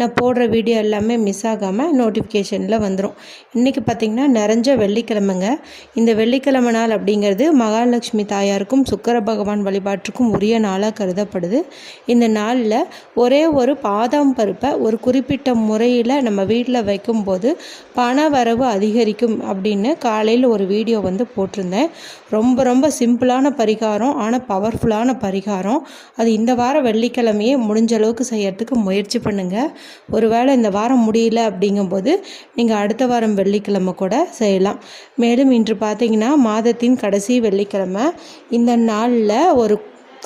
நான் போடுற வீடியோ எல்லாமே மிஸ் ஆகாமல் நோட்டிஃபிகேஷனில் வந்துடும் இன்றைக்கி பார்த்திங்கன்னா நிறைஞ்ச வெள்ளிக்கிழமைங்க. இந்த வெள்ளிக்கிழமை நாள் அப்படிங்கிறது மகாலட்சுமி தாயாருக்கும் சுக்கர பகவான் வழிபாட்டுக்கும் உரிய நாளாக கருதப்படுது. இந்த நாளில் ஒரே ஒரு பாதாம் பருப்பை ஒரு குறிப்பிட்ட முறையில் நம்ம வீட்டில் வைக்கும்போது பண வரவு அதிகரிக்கும் அப்படின்னு காலையில் ஒரு வீடியோ வந்து போட்டிருந்தேன். ரொம்ப ரொம்ப சிம்பிளான பரிகாரம் ஆனால் பவர்ஃபுல்லான பரிகாரம். அது இந்த வாரம் வெள்ளிக்கிழமையே முடிஞ்ச அளவுக்கு செய்யறதுக்கு முயற்சி பண்ணுங்கள் ஒருவேளை இந்த வாரம் முடியல அப்படிங்கும்போது நீங்கள் அடுத்த வாரம் வெள்ளிக்கிழமை கூட செய்யலாம். மேலும் இன்று பார்த்தீங்கன்னா மாதத்தின் கடைசி வெள்ளிக்கிழமை. இந்த நாளில் ஒரு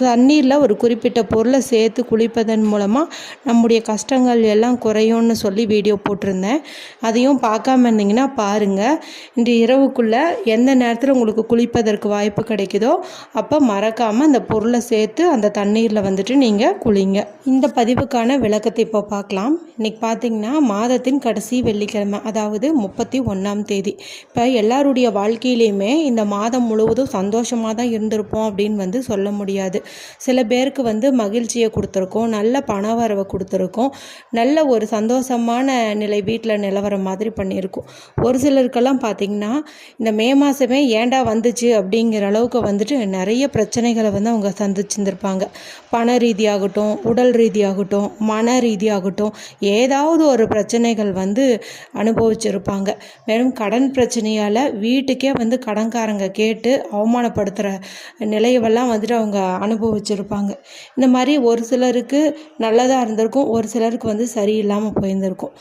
தண்ணீரில் ஒரு குறிப்பிட்ட பொருளை சேர்த்து குளிப்பதன் மூலமாக நம்முடைய கஷ்டங்கள் எல்லாம் குறையும்னு சொல்லி வீடியோ போட்டிருந்தேன். அதையும் பார்க்காம இருந்தீங்கன்னா பாருங்கள் இன்று இரவுக்குள்ளே எந்த நேரத்தில் உங்களுக்கு குளிப்பதற்கு வாய்ப்பு கிடைக்குதோ அப்போ மறக்காமல் அந்த பொருளை சேர்த்து அந்த தண்ணீரில் வந்துட்டு நீங்கள் குளிங்க. இந்த பதிவுக்கான விளக்கத்தை இப்போ பார்க்கலாம். இன்றைக்கி பார்த்தீங்கன்னா மாதத்தின் கடைசி வெள்ளிக்கிழமை அதாவது முப்பத்தி ஒன்றாம் தேதி. இப்போ எல்லாருடைய வாழ்க்கையிலையுமே இந்த மாதம் முழுவதும் சந்தோஷமாக தான் இருந்திருப்போம் அப்படின்னு வந்து சொல்ல முடியாது. சில பேருக்கு வந்து மகிழ்ச்சியை கொடுத்துருக்கோம் நல்ல பண வரவை கொடுத்துருக்கோம் நல்ல ஒரு சந்தோஷமான நிலை வீட்டில் நிலவர மாதிரி பண்ணியிருக்கோம். ஒரு சிலருக்கெல்லாம் பார்த்திங்கன்னா இந்த மே மாதமே ஏண்டா வந்துச்சு அப்படிங்கிற அளவுக்கு வந்துட்டு நிறைய பிரச்சனைகளை வந்து அவங்க சந்திச்சிருந்துருப்பாங்க. பண ரீதியாகட்டும் உடல் ரீதியாகட்டும் மன ரீதியாகட்டும் ஏதாவது ஒரு பிரச்சனைகள் வந்து அனுபவிச்சிருப்பாங்க. மேலும் கடன் பிரச்சனையால் வீட்டுக்கே வந்து கடன்காரங்க கேட்டு அவமானப்படுத்துகிற நிலையவெல்லாம் வந்துட்டு அவங்க அனுபவிச்சிருப்பாங்க. இந்த மாதிரி ஒரு சிலருக்கு நல்லதாக இருந்திருக்கும் ஒரு சிலருக்கு வந்து சரியில்லாமல் போயிருந்திருக்கும்.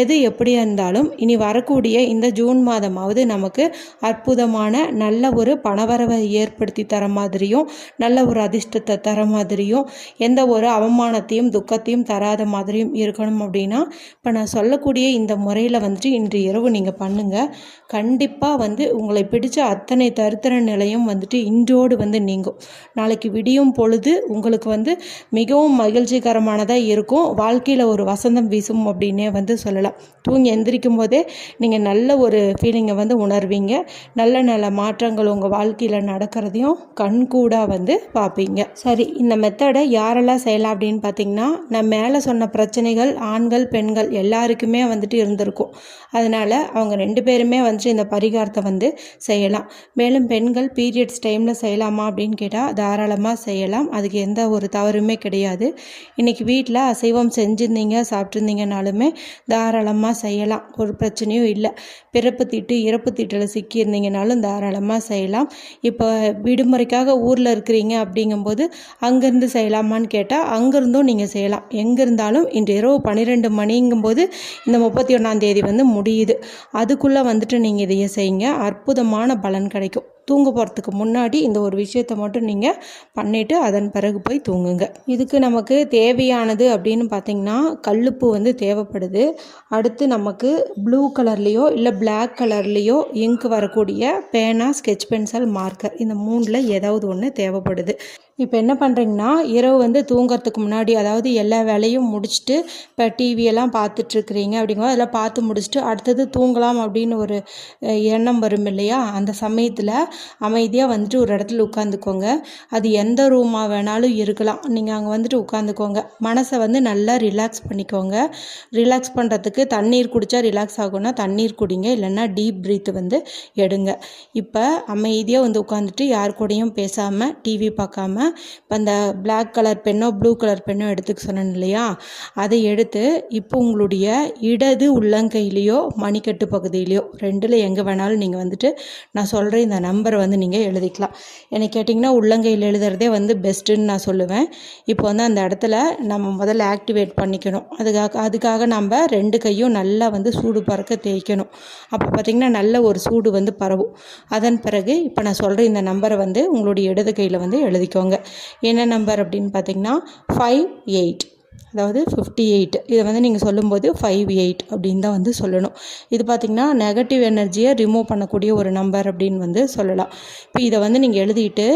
எது எப்படியா இருந்தாலும் இனி வரக்கூடிய இந்த ஜூன் மாதமாவது நமக்கு அற்புதமான நல்ல ஒரு பணவரவை ஏற்படுத்தி தர மாதிரியும் நல்ல ஒரு அதிர்ஷ்டத்தை தர மாதிரியும் எந்த ஒரு அவமானத்தையும் துக்கத்தையும் தராத மாதிரியும் இருக்கணும் அப்படின்னா இப்போ நான் சொல்லக்கூடிய இந்த முறையில் வந்துட்டு இன்று இரவு நீங்கள் பண்ணுங்கள் கண்டிப்பாக வந்து உங்களை பிடிச்ச அத்தனை தருத்திர நிலையும் வந்துட்டு இன்றோடு வந்து நீங்கும். நாளைக்கு விடிய முடியும் பொழுது உங்களுக்கு வந்து மிகவும் மகிழ்ச்சிகரமானதாக இருக்கும். வாழ்க்கையில் ஒரு வசந்தம் வீசும் அப்படின்னே வந்து சொல்லலாம். தூங்கி எந்திரிக்கும் போதே நீங்கள் நல்ல ஒரு ஃபீலிங்கை வந்து உணர்வீங்க. நல்ல நல்ல மாற்றங்கள் உங்கள் வாழ்க்கையில் நடக்கிறதையும் கண்கூடாக வந்து பார்ப்பீங்க. சரி இந்த மெத்தடை யாரெல்லாம் செய்யலாம் அப்படின்னு பார்த்தீங்கன்னா நான் மேலே சொன்ன பிரச்சனைகள் ஆண்கள் பெண்கள் எல்லாருக்குமே வந்துட்டு இருந்திருக்கும். அதனால் அவங்க ரெண்டு பேருமே வந்துட்டு இந்த பரிகாரத்தை வந்து செய்யலாம். மேலும் பெண்கள் பீரியட்ஸ் டைமில் செய்யலாமா அப்படின்னு கேட்டால் தாராளமாக செய்யலாம். அதுக்கு எந்த ஒரு தவறுமே கிடையாது. இன்றைக்கி வீட்டில் அசைவம் செஞ்சுருந்தீங்க சாப்பிட்ருந்தீங்கனாலுமே தாராளமாக செய்யலாம். ஒரு பிரச்சனையும் இல்லை. பிறப்பு திட்டு இறப்பு திட்டில் சிக்கியிருந்தீங்கனாலும் தாராளமாக செய்யலாம். இப்போ விடுமுறைக்காக ஊரில் இருக்கிறீங்க அப்படிங்கும்போது அங்கேருந்து செய்யலாமான்னு கேட்டால் அங்கேருந்தும் நீங்கள் செய்யலாம். எங்கே இருந்தாலும் இன்று இரவு பன்னிரெண்டு மணிங்கும்போது இந்த முப்பத்தி ஒன்றாந்தேதி வந்து முடியுது. அதுக்குள்ளே வந்துட்டு நீங்கள் இதையே செய்யுங்க. அற்புதமான பலன் கிடைக்கும். தூங்க போகிறதுக்கு முன்னாடி இந்த ஒரு விஷயத்தை மட்டும் நீங்கள் பண்ணிவிட்டு அதன் பிறகு போய் தூங்குங்க. இதுக்கு நமக்கு தேவையானது அப்படின்னு பார்த்தீங்கன்னா கல்லுப்பு வந்து தேவைப்படுது. அடுத்து நமக்கு ப்ளூ கலர்லேயோ இல்லை பிளாக் கலர்லேயோ இங்கு வரக்கூடிய பேனா ஸ்கெச் பென்சில் மார்க்கர் இந்த மூணில் ஏதாவது ஒன்று தேவைப்படுது. இப்போ என்ன பண்ணுறீங்கன்னா இரவு வந்து தூங்குறதுக்கு முன்னாடி அதாவது எல்லா வேலையும் முடிச்சுட்டு இப்போ டிவியெல்லாம் பார்த்துட்ருக்குறீங்க அப்படிங்கும்போது அதெல்லாம் பார்த்து முடிச்சுட்டு அடுத்தது தூங்கலாம் அப்படின்னு ஒரு எண்ணம் வரும் இல்லையா? அந்த சமயத்தில் அமைதியாக வந்துட்டு ஒரு இடத்துல உட்காந்துக்கோங்க. அது எந்த ரூமாக வேணாலும் இருக்கலாம். நீங்கள் அங்கே வந்துட்டு உட்காந்துக்கோங்க. மனசை வந்து நல்லா ரிலாக்ஸ் பண்ணிக்கோங்க. ரிலாக்ஸ் பண்ணுறதுக்கு தண்ணீர் குடித்தா ரிலாக்ஸ் ஆகும்னா தண்ணீர் குடிங்க. இல்லைன்னா டீப் ப்ரீத் வந்து எடுங்க. இப்போ அமைதியாக வந்து உட்காந்துட்டு யார் கூடயும் பேசாமல் டிவி பார்க்காம இப்போ அந்த பிளாக் கலர் பென்னோ ப்ளூ கலர் பென்னோ எடுத்துக்க சொன்னேன் இல்லையா? அதை எடுத்து இப்போ உங்களுடைய இடது உள்ளங்கையிலையோ மணிக்கட்டு பகுதியிலையோ ரெண்டில் எங்கே வேணாலும் நீங்கள் வந்துட்டு நான் சொல்கிற இந்த நம்பரை வந்து நீங்கள் எழுதிக்கலாம். என்னை கேட்டிங்கன்னா உள்ளங்கையில் எழுதுறதே வந்து பெஸ்ட்டுன்னு நான் சொல்லுவேன். இப்போ வந்து அந்த இடத்துல நம்ம முதல்ல ஆக்டிவேட் பண்ணிக்கணும். அதுக்காக அதுக்காக நம்ம ரெண்டு கையும் நல்லா வந்து சூடு பறக்க தேய்க்கணும். அப்போ பார்த்திங்கன்னா நல்ல ஒரு சூடு வந்து பரவும். அதன் பிறகு இப்போ நான் சொல்கிற இந்த நம்பரை வந்து உங்களுடைய இடது கையில் வந்து எழுதிக்கோங்க. என்ன நம்பர் அப்படின்னு பார்த்தீங்கன்னா ஃபைவ் எயிட் அதாவது ஃபிஃப்டி எயிட் இதை வந்து நீங்கள் சொல்லும்போது ஃபைவ் எயிட் அப்படின்னு தான் வந்து சொல்லணும். இது பார்த்திங்கன்னா நெகட்டிவ் எனர்ஜியை ரிமூவ் பண்ணக்கூடிய ஒரு நம்பர் அப்படின்னு வந்து சொல்லலாம். இப்போ இதை வந்து நீங்கள் எழுதிட்டு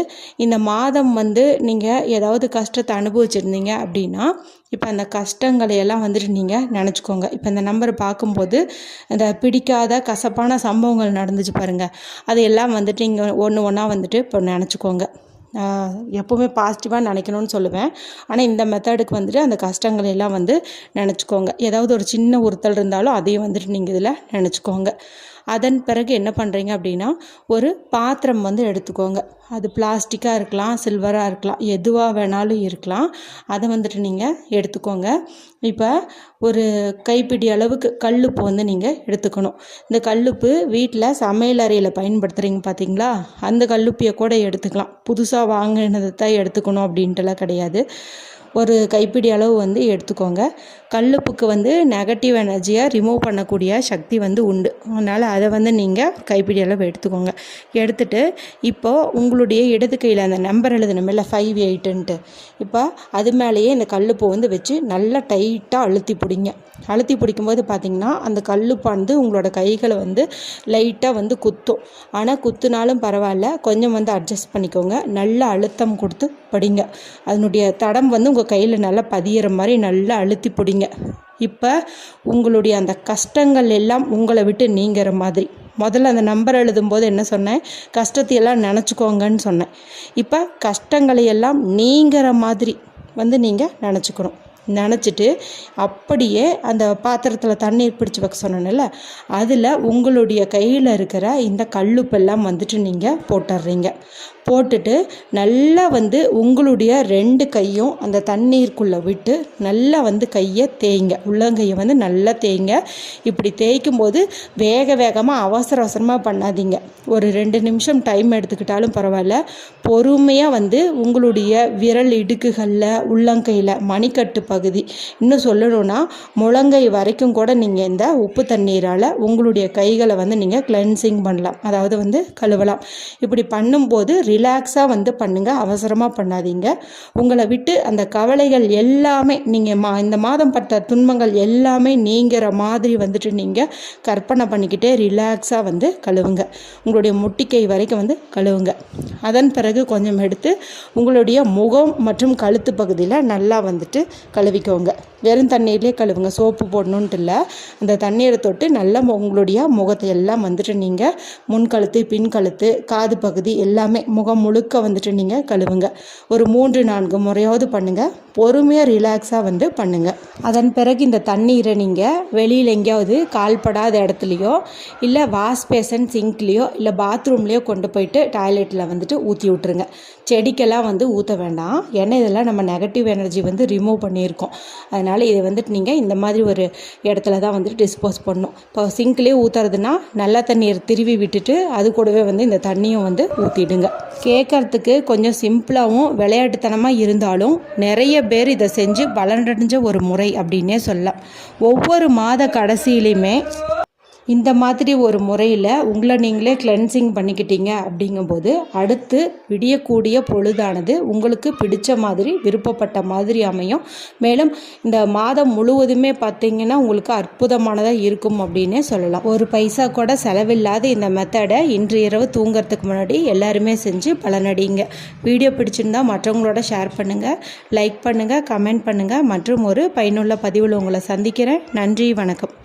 இந்த மாதம் வந்து நீங்கள் ஏதாவது கஷ்டத்தை அனுபவிச்சிருந்தீங்க அப்படின்னா இப்போ அந்த கஷ்டங்களை எல்லாம் வந்துட்டு நீங்கள் நினச்சிக்கோங்க. இப்போ இந்த நம்பரை பார்க்கும்போது அந்த பிடிக்காத கசப்பான சம்பவங்கள் நடந்துச்சு பாருங்கள் அதையெல்லாம் வந்துட்டு நீங்கள் ஒன்று ஒன்றா வந்துட்டு இப்போ நினச்சிக்கோங்க. எப்போவுமே பாசிட்டிவாக நினைக்கணும்னு சொல்லுவேன். ஆனால் இந்த மெத்தடுக்கு வந்துட்டு அந்த கஷ்டங்கள் எல்லாம் வந்து நினச்சிக்கோங்க. ஏதாவது ஒரு சின்ன உறுத்தல் இருந்தாலும் அதையும் வந்துட்டு நீங்கள் இதில் நினச்சிக்கோங்க. அதன் பிறகு என்ன பண்ணுறீங்க அப்படின்னா ஒரு பாத்திரம் வந்து எடுத்துக்கோங்க. அது பிளாஸ்டிக்காக இருக்கலாம் சில்வராக இருக்கலாம் எதுவாக வேணாலும் இருக்கலாம். அதை வந்துட்டு நீங்கள் எடுத்துக்கோங்க. இப்போ ஒரு கைப்பிடி அளவுக்கு கல்லுப்பு வந்து நீங்கள் எடுத்துக்கணும். இந்த கல்லுப்பு வீட்டில் சமையல் அறையில் பயன்படுத்துகிறீங்க பார்த்தீங்களா அந்த கல்லுப்பியை கூட எடுத்துக்கலாம். புதுசாக வாங்கினதை தான் எடுத்துக்கணும் அப்படின்ட்டுலாம் கிடையாது. ஒரு கைப்பிடி அளவு வந்து எடுத்துக்கோங்க. கல்லுப்புக்கு வந்து நெகட்டிவ் எனர்ஜியை ரிமூவ் பண்ணக்கூடிய சக்தி வந்து உண்டு. அதனால் அதை வந்து நீங்கள் கைப்பிடி அளவு எடுத்துக்கோங்க. எடுத்துட்டு இப்போது உங்களுடைய இடது கையில் அந்த நம்பர் எழுதணுமில்ல ஃபைவ் எயிட்டுன்ட்டு இப்போ அது மேலேயே இந்த கல்லுப்பை வந்து வச்சு நல்லா டைட்டாக அழுத்தி பிடிங்க. அழுத்தி பிடிக்கும்போது பார்த்திங்கன்னா அந்த கல்லுப்பானது உங்களோட கைகளை வந்து லைட்டாக வந்து குத்தும். ஆனால் குத்துனாலும் பரவாயில்ல. கொஞ்சம் வந்து அட்ஜஸ்ட் பண்ணிக்கோங்க. நல்ல அழுத்தம் கொடுத்து படிங்க. அதனுடைய தடம் வந்து உங்கள் கையில் நல்லா பதியிற மாதிரி நல்லா அழுத்தி பிடிங்க. இப்போ உங்களுடைய அந்த கஷ்டங்கள் எல்லாம் உங்களை விட்டு நீங்கிற மாதிரி. முதல்ல அந்த நம்பர் எழுதும்போது என்ன சொன்னேன்? கஷ்டத்தையெல்லாம் நினச்சிக்கோங்கன்னு சொன்னேன். இப்போ கஷ்டங்களை எல்லாம் நீங்கிற மாதிரி வந்து நீங்கள் நினச்சிக்கணும். நினச்சிட்டு அப்படியே அந்த பாத்திரத்தில் தண்ணீர் பிடிச்சி வைக்க சொன்னேன்ல அதில் உங்களுடைய கையில் இருக்கிற இந்த கல்லுப்பெல்லாம் வந்துட்டு நீங்கள் போட்டுடுறீங்க போட்டுட்டு நல்லா வந்து உங்களுடைய ரெண்டு கையும் அந்த தண்ணீருக்குள்ளே விட்டு நல்லா வந்து கையை தேய்ங்க. உள்ளங்கையை வந்து நல்லா தேய்ங்க. இப்படி தேய்க்கும் போது வேக வேகமாக அவசர அவசரமாக பண்ணாதீங்க. ஒரு ரெண்டு நிமிஷம் டைம் எடுத்துக்கிட்டாலும் பரவாயில்ல. பொறுமையாக வந்து உங்களுடைய விரல் இடுக்குகளில் உள்ளங்கையில் மணிக்கட்டு பகுதி. இன்னும் சொல்லணும்னா முழங்கை வரைக்கும் கூட நீங்கள் இந்த உப்பு தண்ணீரால் உங்களுடைய கைகளை வந்து நீங்கள் கிளென்சிங் பண்ணலாம். அதாவது வந்து கழுவலாம். இப்படி பண்ணும்போது ரிலாக்ஸாக வந்து பண்ணுங்கள் அவசரமாக பண்ணாதீங்க. உங்களை விட்டு அந்த கவலைகள் எல்லாமே நீங்கள் மா இந்த மாதம் பட்ட துன்பங்கள் எல்லாமே நீங்கிற மாதிரி வந்துட்டு நீங்கள் கற்பனை பண்ணிக்கிட்டே ரிலாக்ஸாக வந்து கழுவுங்க. உங்களுடைய முட்டிக்கை வரைக்கும் வந்து கழுவுங்க. அதன் பிறகு கொஞ்சம் எடுத்து உங்களுடைய முகம் மற்றும் கழுத்து பகுதியில் நல்லா வந்துட்டு கழுவிக்கோங்க. வெறும் தண்ணீர்லேயே கழுவுங்க சோப்பு போடணுன்ட்டு இல்லை. அந்த தண்ணீரை தொட்டு நல்லா உங்களுடைய முகத்தை எல்லாம் வந்துட்டு நீங்கள் முன் கழுத்து காது பகுதி எல்லாமே முகம் முழுக்க வந்துட்டு நீங்கள் கழுவுங்க. ஒரு மூன்று நான்கு முறையாவது பண்ணுங்கள் பொறுமையாக ரிலாக்ஸாக வந்து பண்ணுங்கள் அதன் பிறகு இந்த தண்ணீரை நீங்கள் வெளியில் எங்கேயாவது கால்படாத இடத்துலையோ இல்லை வாஷ் பேசன் சிங்க்லேயோ இல்லை பாத்ரூம்லேயோ கொண்டு போயிட்டு டாய்லெட்டில் வந்துட்டு ஊற்றி விட்ருங்க செடிக்கெல்லாம் வந்து ஊற்ற வேண்டாம். ஏன்னா இதெல்லாம் நம்ம நெகட்டிவ் எனர்ஜி வந்து ரிமூவ் பண்ணியிருக்கோம். அதனால் இதை வந்துட்டு நீங்கள் இந்த மாதிரி ஒரு இடத்துல தான் வந்துட்டு டிஸ்போஸ் பண்ணணும். இப்போ சிங்க்லேயே ஊற்றுறதுனா நல்ல தண்ணீர் திருவி விட்டுட்டு அது கூடவே வந்து இந்த தண்ணியும் வந்து ஊற்றிடுங்க கேட்குறதுக்கு கொஞ்சம் சிம்பிளாகவும் விளையாட்டுத்தனமாக இருந்தாலும் நிறைய பேர் இதை செஞ்சு பலனடைஞ்ச ஒரு முறை அப்படின்னே சொல்லலாம். ஒவ்வொரு மாத கடைசியிலையுமே இந்த மாதிரி ஒரு முறையில் உங்களை நீங்களே கிளென்சிங் பண்ணிக்கிட்டீங்க அப்படிங்கும்போது அடுத்து விடியக்கூடிய பொழுதானது உங்களுக்கு பிடிச்ச மாதிரி விருப்பப்பட்ட மாதிரி அமையும். மேலும் இந்த மாதம் முழுவதுமே பார்த்திங்கன்னா உங்களுக்கு அற்புதமானதாக இருக்கும் அப்படின்னே சொல்லலாம். ஒரு பைசா கூட செலவில்லாத இந்த மெத்தடை இன்று இரவு தூங்குறதுக்கு முன்னாடி எல்லாருமே செஞ்சு பலனடிங்க வீடியோ பிடிச்சிருந்தா மற்றவங்களோட ஷேர் பண்ணுங்கள் லைக் பண்ணுங்கள் கமெண்ட் பண்ணுங்கள் மற்றும் ஒரு பயனுள்ள பதிவில் உங்களை சந்திக்கிறேன். நன்றி வணக்கம்.